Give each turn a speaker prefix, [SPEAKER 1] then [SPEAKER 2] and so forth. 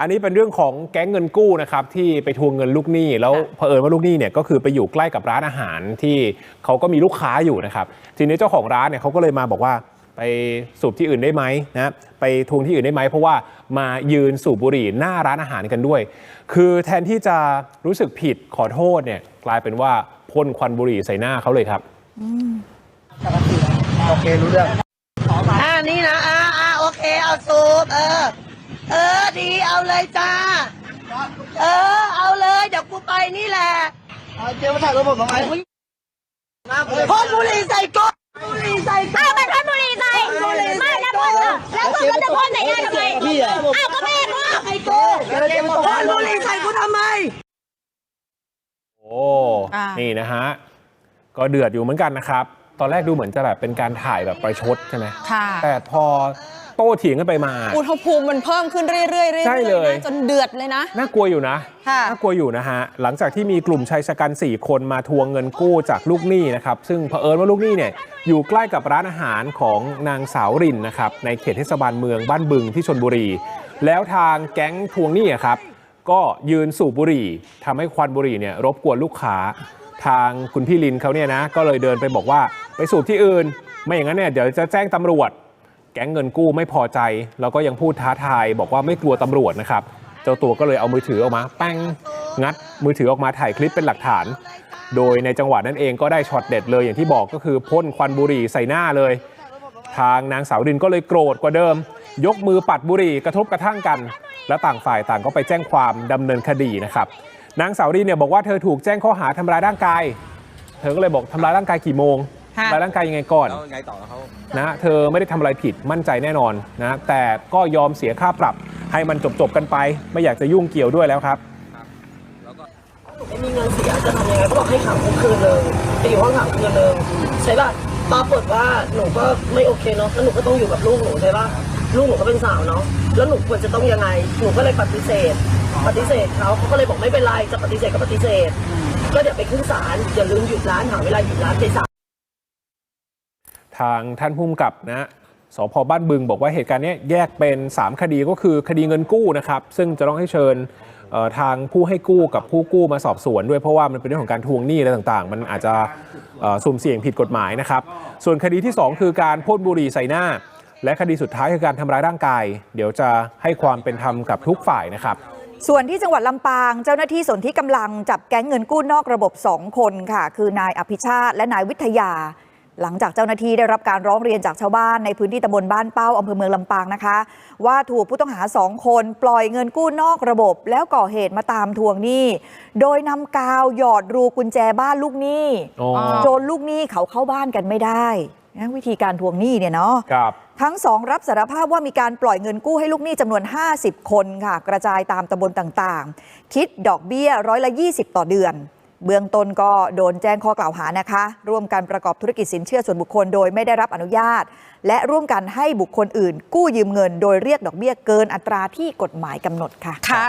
[SPEAKER 1] อันนี้เป็นเรื่องของแก๊งเงินกู้นะครับที่ไปทวงเงินลูกหนี้ แล้ว
[SPEAKER 2] ค่ะ
[SPEAKER 1] เผอิญว่าลูกหนี้เนี่ยก็คือไปอยู่ใกล้กับร้านอาหารที่เขาก็มีลูกค้าอยู่นะครับ ทีนี้เจ้าของร้านเนี่ยเขาก็เลยมาบอกว่าไปสูบที่อื่นได้ไหมนะไปทวงที่อื่นได้ไหมเพราะว่ามายืนสูบบุหรี่หน้าร้านอาหารกันด้วย คือแทนที่จะรู้สึกผิดขอโทษเนี่ยกลายเป็นว่าพ่นควันบุหรี่ใส่หน้าเขาเลยครับ
[SPEAKER 3] โอเครู้เรื่อง
[SPEAKER 4] อ่านี่นะอ่าอ่าโอเคเอาสูบเออเออ ดีเอาเลยจ้า เออ เอาเลย เดี๋ยวกูไปนี่แหละ
[SPEAKER 3] เอาเจ๊มาถ่ายรถผมทำไม
[SPEAKER 4] พ่นบุหรี่ใส่ก้นบุหรี่ใส่ก้
[SPEAKER 5] อ้านวมันพ่นบุหรี่ใส่ไม่แล้วพ่นเหรอแล้วพ่นก็จะพ่นใส่หน้าทำไม
[SPEAKER 3] พี่อะ
[SPEAKER 5] อ้าวก็แม่พ่น
[SPEAKER 4] ใส่กูพ่นบุหรี่ใส่กูทำไม
[SPEAKER 1] โอ้
[SPEAKER 2] อ่านี่
[SPEAKER 1] นี่นะฮะ ก็เดือดอยู่เหมือนกันนะครับ ตอนแรกดูเหมือนจะแบบเป็นการถ่ายแบบประชดใช่ไหม
[SPEAKER 2] ค่ะ
[SPEAKER 1] แต่พอ โต้เถียงกันไปมา
[SPEAKER 2] อุณหภูมิมันเพิ่มขึ้นเรื่อยๆเรื่อยๆ
[SPEAKER 1] ใช่เลย
[SPEAKER 2] นะจนเดือดเลยนะ
[SPEAKER 1] น่ากลัวอยู่นะ
[SPEAKER 2] ค่ะ
[SPEAKER 1] น่ากลัวอยู่นะฮะ หลังจากที่มีกลุ่มชายชะกัน 4 คนมาทวงเงินกู้จากลูกหนี้นะครับ ซึ่งเผอิญว่าลูกหนี้เนี่ยอยู่ใกล้กับร้านอาหารของนางสาวรินนะครับในเขตเทศบาลเมืองบ้านบึงที่ชนบุรี แล้วทางแก๊งทวงหนี้อะครับ ก็ยืนสูบบุหรี่ทำให้ควันบุหรี่เนี่ยรบกวนลูกค้า ทางคุณพี่ลินเขาเนี่ยนะก็เลยเดินไปบอกว่าไปสูบที่อื่น ไม่อย่างนั้นเนี่ยเดี๋ยวจะแจ้งตำรวจแก๊งเงินกู้ไม่พอใจ แล้วก็ยังพูดท้าทาย บอกว่าไม่กลัวตำรวจนะครับ เจ้าตัวก็เลยเอามือถือออกมาแป้งงัดมือถือออกมาถ่ายคลิปเป็นหลักฐาน โดยในจังหวะนั้นเองก็ได้ช็อตเด็ดเลยอย่างที่บอกก็คือพ่นควันบุหรี่ใส่หน้าเลย ทางนางสาวดินก็เลยโกรธกว่าเดิม ยกมือปัดบุหรี่กระทบกระทั่งกัน และต่างฝ่ายต่างก็ไปแจ้งความดำเนินคดีนะครับนางสาวดินเนี่ยบอกว่าเธอถูกแจ้งข้อหาทำร้ายร่างกาย เธอก็เลยบอกทำร้ายร่างกายกี่โมง
[SPEAKER 2] ค่ะ
[SPEAKER 1] ทำร้ายร่างกายยังไงก่อน
[SPEAKER 3] แล้วไงต่อเขา
[SPEAKER 1] นะเธอไม่ได้ทำอะไรผิดมั่นใจแน่นอนนะแต่ก็ยอมเสียค่าปรับ ให้มันจบๆกันไป ไม่อยากจะยุ่งเกี่ยวด้วยแล้วครับ
[SPEAKER 4] ไม่มีเงินเสียจะทำยังไงก็บอกให้ขังคุกคืนเลยไปอยู่ห้องขังคืนเลยใช่ป่ะปรากฏว่าหนูก็ไม่โอเคเนาะแล้วหนูก็ต้องอยู่กับลูกหนูใช่ป่ะลูกหนูก็เป็นสาวเนาะแล้วหนูควรจะต้องยังไงหนูก็เลยปฏิเสธ ปฏิเสธเขาเขาก็เลยบอกไม่เป็นไรจะปฏิเสธก็ปฏิเสธ ก็เดี๋ยวไปขึ้นศาลอย่าลืมหยุดร้านหาเวลาหยุดร้านไปศาล
[SPEAKER 1] ทางท่านผู้กำกับนะสพบ้านบึงบอกว่าเหตุการณ์นี้แยกเป็น 3 คดีก็คือคดีเงินกู้นะครับ ซึ่งจะต้องให้เชิญทางผู้ให้กู้กับผู้กู้มาสอบสวนด้วยเพราะว่ามันเป็นเรื่องของการทวงหนี้อะไรต่างๆ มันอาจจะสุ่มเสี่ยงผิดกฎหมายนะครับ ส่วนคดีที่ 2 คือการพ่นบุหรี่ใส่หน้า และคดีสุดท้ายคือการทำร้ายร่างกาย เดี๋ยวจะให้ความเป็นธรรมกับทุกฝ่ายนะครับ
[SPEAKER 6] ส่วนที่จังหวัดลำปาง เจ้าหน้าที่สนที่กำลังจับแก๊งเงินกู้นอกระบบ 2 คนค่ะ คือนายอภิชาติและนายวิทยา หลังจากเจ้าหน้าที่ได้รับการร้องเรียนจากชาวบ้านในพื้นที่ตำบลบ้านเป้าอำเภอเมืองลำปางนะคะ ว่าถูกผู้ต้องหาสองคนปล่อยเงินกู้นอกระบบ แล้วก่อเหตุมาตามทวงหนี้ โดยนำกาวหยอดรูกุญแจบ้านลูกหนี้
[SPEAKER 1] อ๋อ
[SPEAKER 6] จนลูกหนี้เขาเข้าบ้านกันไม่ได้นะวิธีการทวงหนี้เนี่ยเนาะ
[SPEAKER 1] ครับ
[SPEAKER 6] ทั้งสองรับสารภาพว่ามีการปล่อยเงินกู้ให้ลูกหนี้จำนวน 50 คนค่ะ กระจายตามตำบลต่างๆ คิดดอกเบี้ยร้อยละ 20 ต่อเดือน เบื้องต้นก็โดนแจ้งข้อกล่าวหานะคะ ร่วมกันประกอบธุรกิจสินเชื่อส่วนบุคคลโดยไม่ได้รับอนุญาต และร่วมกันให้บุคคลอื่น กู้ยืมเงิน โดยเรียกดอกเบี้ยเกินอัตราที่กฎหมายกำหนดค่ะ
[SPEAKER 2] ค่ะ